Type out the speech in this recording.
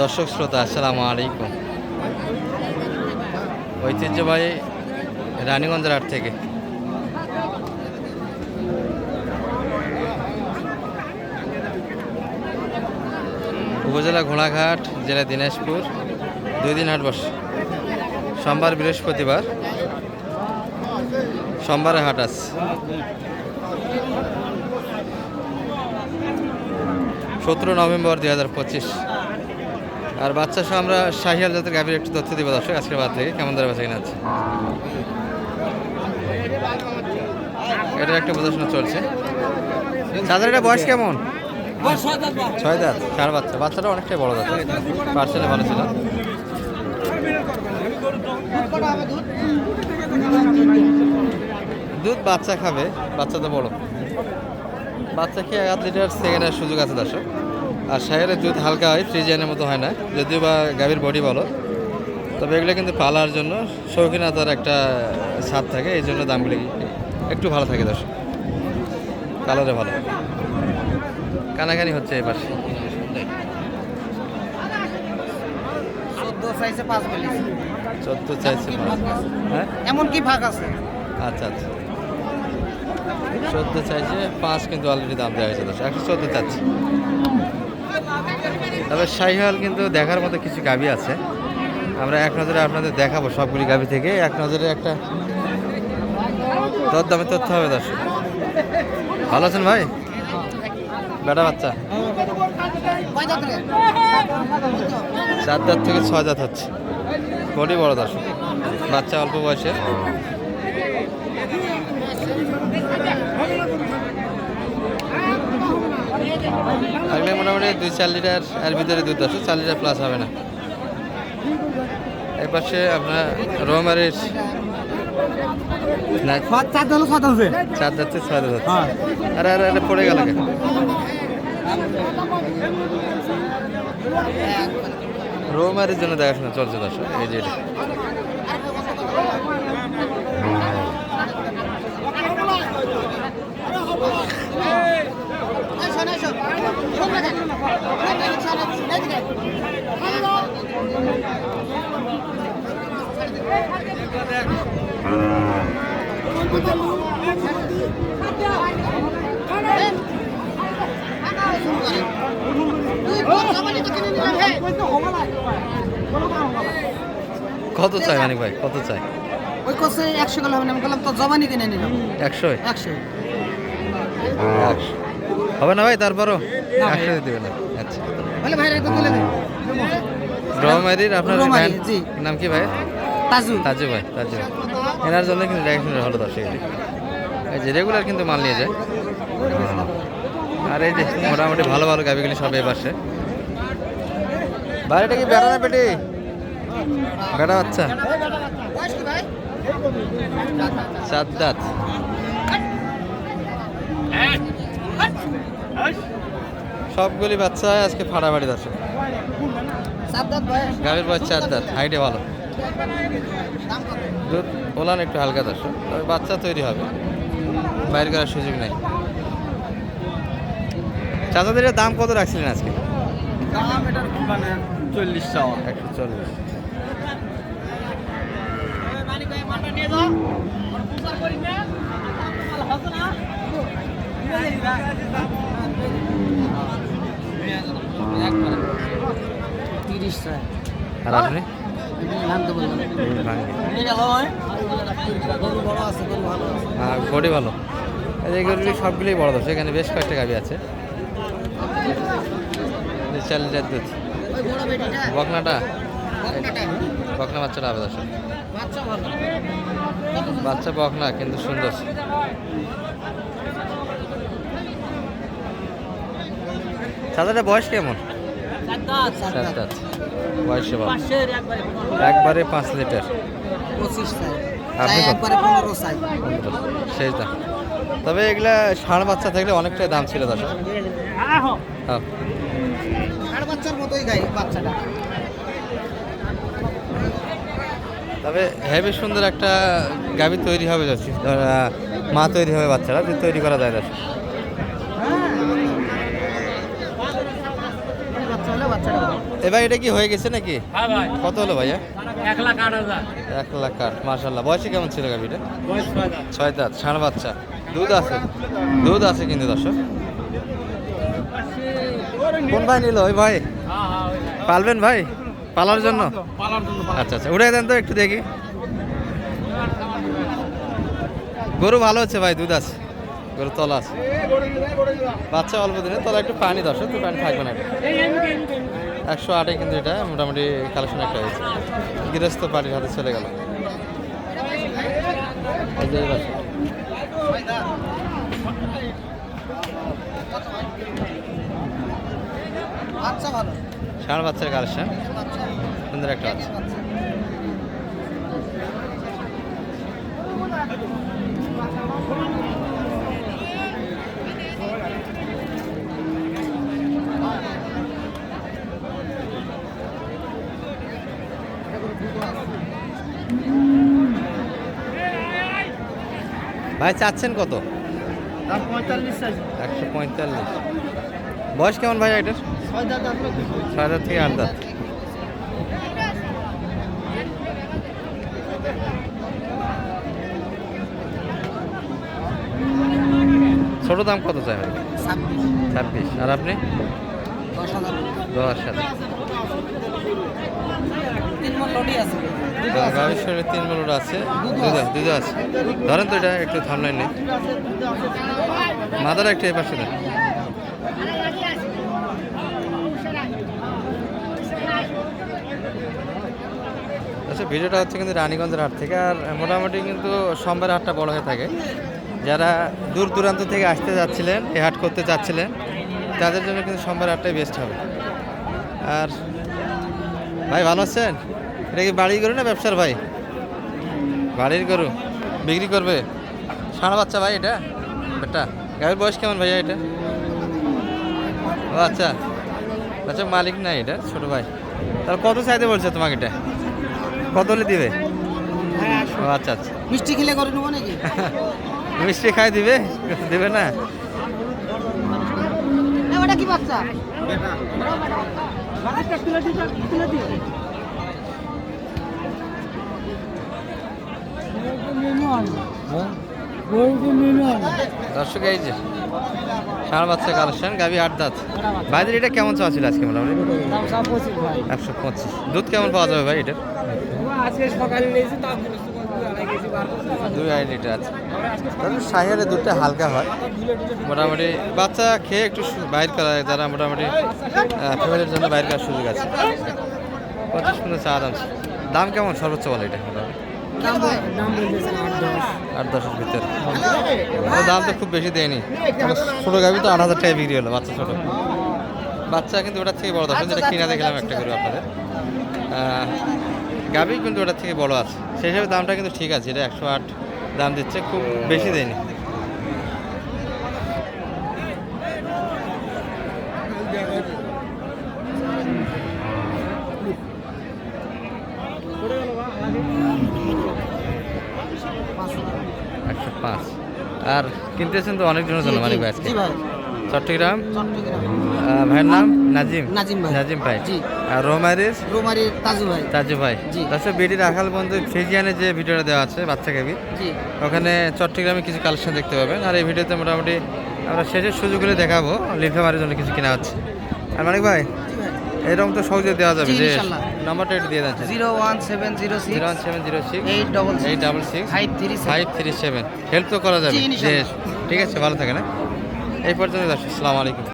দর্শক শ্রোতা, আসসালামু আলাইকুম। ঐতিহ্যবাহী রানীগঞ্জের হাট থেকে। উপজেলা ঘোড়াঘাট, জেলা দিনাজপুর, দুই দিন হাট বসে। সোমবার বৃহস্পতিবার, সোমবারে হাট আছে। সতেরো নভেম্বর দুই হাজার পঁচিশ। আর বাচ্চা সহ আমরা শাহিয়াল জাতের গাভীর একটু তথ্য দিব দর্শক আজকের বাদ থেকে কেমন ধরে বেচা কিনা আছে এটার একটা প্রদর্শন চলছে। চাঁদের এটা বয়স কেমন? ছয় দাঁত চার বাচ্চা। বাচ্চাটা অনেকটাই বড় দাঁত পার্সেলে ভালো ছিল। দুধ বাচ্চা খাবে বাচ্চা তো বড়। বাচ্চা খেয়ে এক লিটার সেকেন্ডের সুযোগ আছে দর্শক। আর শাহের দুধ হালকা হয় ফ্রিজিয়ানের মতো হয় না যদিও বা গাভীর বডি বলো তবে এগুলো কিন্তু পালার জন্য শৌখিনতার একটা স্বাদ থাকে এই জন্য দামগুলি একটু ভালো থাকে দর্শক। কালারে ভালো। কানাকানি হচ্ছে এবার চোদ্দ চাইছে। হ্যাঁ? এমন কি ভাগ আছে? আচ্ছা আচ্ছা। চোদ্দ চাইছে পাঁচ কিন্তু অলরেডি দাম দেওয়া হয়েছে দশ একশো চোদ্দ চাচ্ছি। তবে শাহিহাল কিন্তু দেখার মতো কিছু গাভি আছে। আমরা এক নজরে আপনাদের দেখাবো সবগুলি গাভি থেকে। এক নজরে একটা দর দামে তথ্য হবে দর্শক। ভালো আছেন ভাই? বেটা বাচ্চা? চার থেকে ছয় দাঁত হচ্ছে। বড় দর্শক? বাচ্চা অল্প বয়সে থাকলে মোটামুটি দুই চার লিটার এর ভিতরে দুধ আসে চার লিটার প্লাস হবে না। এর পাশে আপনার রোমারের চার আছে। থেকে ছয় দাঁত হ্যাঁ। আরে আরে আরে পড়ে গেল রোমারের জন্য দেখাশোনা চলছে দর্শক এই যে কত চাই মানিক ভাই? কত চাই? ওই কোসে একশো হবে না আমি বললাম তো জবানি কিনে নিলাম। একশো একশো একশো। হবে না ভাই তারপরও। একশো পারলে আচ্ছা। রহমারির আপনার নাম কি ভাই? তাজু। তাজু ভাই তাজু। এনার জন্য কিন্তু ভালো দর্শক। এই যে রেগুলার কিন্তু মাল নিয়ে যায়। আর এই যে মোটামুটি ভালো ভালো গাবিগুলি সব এই পাশে। বাড়িটা কি বেড়া না পেটি? বেড়া বাচ্চা? সাত দাঁত সবগুলি বাচ্চা আজকে দাঁত ভাই গাভীর বয়স চার হাইটে ভালো। দুধ ওলান একটু হালকা দর্শক তবে বাচ্চা তৈরি হবে। বাইর করার সুযোগ নেই। চাচাদের দাম কত রাখছিলেন আজকে? দাম এটার মানে চল্লিশ চল্লিশ। গরু ভালো। এই যে এগুলি সবগুলোই বড় দর্শক, এখানে বেশ কয়েকটা গাভি আছে। বকনাটা? বকনা বাচ্চাটা হবে বাচ্চা বাচ্চা বকনা, কিন্তু সুন্দর। চাচাটা বয়স কেমন? দাঁত বয়সে ভালো একবারে পাঁচ লিটার। শেষ দাম তবে এগুলা ষাঁড় বাচ্চা থাকলে অনেকটাই দাম ছিল দাদা হ্যাঁ বাচ্চাটা। তবে হেভি সুন্দর একটা গাভী তৈরি হবে যাচ্ছি মা তৈরি হবে বাচ্চারা তৈরি করা যায় দশ বাচ্চা হলে বাচ্চাটা ভালো। এবার এটা কি হয়ে গেছে নাকি? হ্যাঁ কত হলো ভাইয়া? এক লাখ আট হাজার। এক লাখ আট মার্শাল্লাহ বয়সে কেমন ছিল গাভিটা? ছয় দাঁত। ষাঁড় বাচ্চা। দুধ আছে? দুধ আছে কিন্তু দর্শক। কোন ভাই নিল? ওই ভাই? ভাই। পালবেন ভাই? পালার জন্য? পালার আচ্ছা আচ্ছা উঠে দেন তো একটু দেখি। গরু ভালো হচ্ছে ভাই দুধ আছে। গরু তলা আছে। বাচ্চা অল্প দিনে তলা একটু পানি দর্শক তো পানি থাকবে না। একশো আটে কিন্তু এটা মোটামুটি কালেকশন একটা হয়েছে। গৃহস্থ পার্টির হাতে চলে গেল। ষাঁড় বাচ্চার কালেকশন সুন্দর একটা আছে ভাই চাচ্ছেন কত? একশো পঁয়তাল্লিশ। বয়স কেমন ভাই এটার? ছয় হাজার থেকে আট দাঁত। ছোট দাম কত চাই ছাব্বিশ। আর আপনি? দশ হাজার। আছে। শরীরে তিন আছে। আছে। ধরেন তো এটা একটু থামলাই নেই। মাদার একটা এপাশে দেন। আচ্ছা ভিডিওটা হচ্ছে কিন্তু রানীগঞ্জের হাট থেকে। আর মোটামুটি কিন্তু সোমবার হাটটা বড় হয়ে থাকে। যারা দূর দূরান্ত থেকে আসতে যাচ্ছিলেন, এই হাট করতে চাচ্ছিলেন তাদের জন্য কিন্তু সোমবার হাটটাই বেস্ট হবে। আর ভাই, ভালো আছেন? এটা কি বাড়ি গরু না ব্যবসার ভাই? বাড়ির গরু। বিক্রি করবে? ষাঁড় বাচ্চা ভাই এটা? এটা গাভীর বয়স কেমন ভাইয়া এটা? ও আচ্ছা। আচ্ছা মালিক নাই এটা ছোট ভাই। তাহলে কত চাইতে বলছে তোমাকে এটা? কত হলে দিবে? ও আচ্ছা আচ্ছা। মিষ্টি খেলে করে নেব নাকি? মিষ্টি খাই দিবে? দেবে না? ওটা কি বাচ্চা? দর্শক, এই যে ষাঁড় বাচ্চা কালেকশন গাভী আট দাঁত। ভাইদের এটা কেমন চাওয়া ছিল আজকে মোটামুটি? একশো পঁচিশ। দুধ কেমন পাওয়া যাবে ভাই এটা দুই আড়াই লিটার আছে। তবে সাহিয়ারের দুধটা হালকা হয়। মোটামুটি বাচ্চা খেয়ে একটু বাইর করা যারা মোটামুটি ফ্যামিলির জন্য বাইর করার সুযোগ আছে। পঁচিশ পনেরো চা দাম দাম কেমন? সর্বোচ্চ বলে এটা। মোটামুটি আট দশ দশের ভিতরে। দাম তো খুব বেশি দেয়নি। ছোটো গাভি তো আট হাজার টাকায় বিক্রি হলো, বাচ্চা ছোটো। বাচ্চা কিন্তু ওটার থেকে বড় দর্শক যেটা কিনা দেখলাম একটা করে আপনাদের। গাভি কিন্তু ওটার থেকে বড় আছে। সেই হিসাবে দামটা কিন্তু ঠিক আছে, এটা একশো আট দাম দিচ্ছে, খুব বেশি দেয়নি একশো পাঁচ আর কিনতেছেন তো অনেকজনের জন্য মানিক ভাই আজকে। চট্টগ্রাম? ভাইয়ের নাম? নাজিম। নাজিম ভাই। নাজিম ভাই। আর রোমারির রোমারির তাজু ভাই। তাজু ভাই। তাছাড়া বিডি রাখাল বন্ধু ফিজিয়ানে যে ভিডিওটা দেওয়া আছে বাচ্চা জি। ওখানে চট্টগ্রামে কিছু কালেকশন দেখতে পাবেন। আর এই ভিডিওতে মোটামুটি আমরা শেষের সুযোগগুলো দেখাবো লিফে মারার জন্য কিছু কেনা হচ্ছে। আর মানিক ভাই এরকম তো সহজে দেওয়া যাবে যে। নাম্বারটা এটা দিয়ে দেন। Zero one seven zero zero one seven zero six eight double eight double six five three five three seven. Help তো করা যাবে। ঠিক আছে ভালো থাকে না এই পর্যন্ত আসসালামু আলাইকুম।